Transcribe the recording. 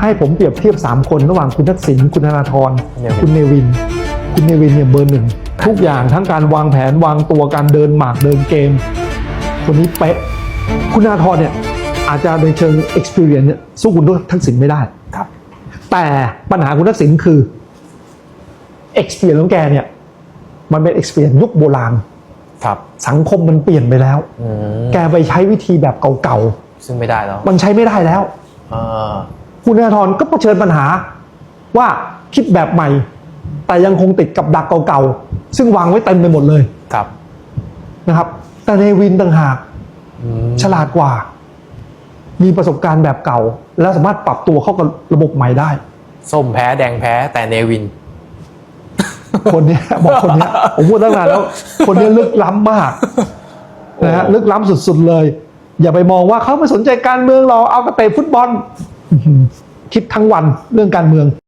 ให้ผมเปรียบเทียบ 3 คนระหว่างคุณทักษิณคุณธนาธรเนวินคุณเนวิน คุณเนวินเนี่ยเบอร์หนึ่งทุกอย่างทั้งการวางแผนวางตัวการเดินหมากเดินเกม คนนี้เป๊ะ คุณธนาธรเนี่ยอาจจะในเชิง experience เนี่ยสู้คุณทักษิณไม่ได้ครับ แต่ปัญหาคุณทักษิณคือ experience ของแกเนี่ยมันเป็น experience ยุคโบราณครับสังคมมันเปลี่ยนไปแล้วอืมแกไปใช้วิธีแบบเก่าซึ่งไม่ได้แล้วๆมันใช้ไม่ได้แล้วอ่า คุณธนาธรก็เผชิญปัญหาว่าคิดแบบใหม่ แต่ยังคงติดกับดักเก่าๆ ซึ่งวางไว้เต็มไปหมดเลยครับนะครับ แต่ในวินต่างหากอืมฉลาดกว่า มีประสบการณ์แบบเก่า แล้วสามารถปรับตัวเข้ากับระบบใหม่ได้ส้มแพ้แดงแพ้แต่เนวิน คนเนี้ยบอกคนเนี้ยผมพูดตั้งนานแล้ว คนเนี้ยลึกล้ำมากนะฮะโอ้ลึกล้ำสุดๆเลย อย่าไปมองว่าเขาไม่สนใจการเมืองหรอกเอากระเตะฟุตบอลอื้อหือคิดทั้งวันเรื่องการเมือง